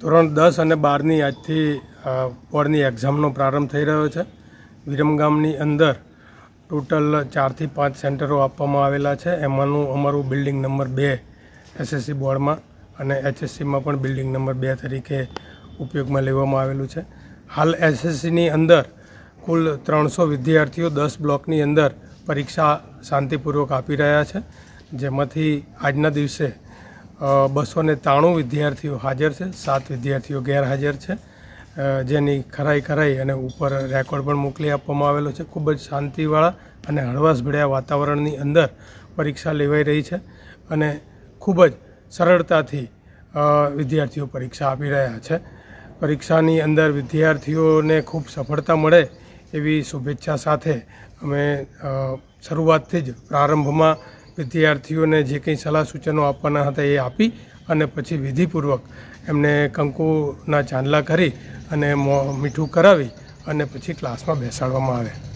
ધોરણ દસ અને બારની આજથી બોર્ડની એક્ઝામનો પ્રારંભ થઈ રહ્યો છે. વિરમગામની અંદર ટોટલ ચારથી પાંચ સેન્ટરો આપવામાં આવેલા છે. એમાંનું અમારું બિલ્ડિંગ નંબર બે એસએસસી બોર્ડમાં અને એચએસસીમાં પણ બિલ્ડિંગ નંબર બે તરીકે ઉપયોગમાં લેવામાં આવેલું છે. હાલ એસએસસીની અંદર કુલ ત્રણસો વિદ્યાર્થીઓ દસ બ્લોકની અંદર પરીક્ષા શાંતિપૂર્વક આપી રહ્યા છે. જેમાંથી આજના દિવસે બસો ને ત્રાણું વિદ્યાર્થીઓ હાજર છે, સાત વિદ્યાર્થીઓ ગેરહાજર છે. જેની ખરાઈ ખરાઈ અને ઉપર રેકોર્ડ પણ મોકલી આપવામાં આવેલો છે. ખૂબ જ શાંતિવાળા અને હળવાશભર્યા વાતાવરણની અંદર પરીક્ષા લેવાઈ રહી છે અને ખૂબ જ સરળતાથી વિદ્યાર્થીઓ પરીક્ષા આપી રહ્યા છે. પરીક્ષાની અંદર વિદ્યાર્થીઓને ખૂબ સફળતા મળે એવી શુભેચ્છા સાથે અમે શરૂઆતથી જ પ્રારંભમાં વિદ્યાર્થીઓને જે કંઈ સલાહ સૂચનો આપવાના હતા એ આપી અને પછી વિધિપૂર્વક એમને કંકુના ચાંદલા કરી અને મીઠું કરાવી અને પછી ક્લાસમાં બેસાડવામાં આવે.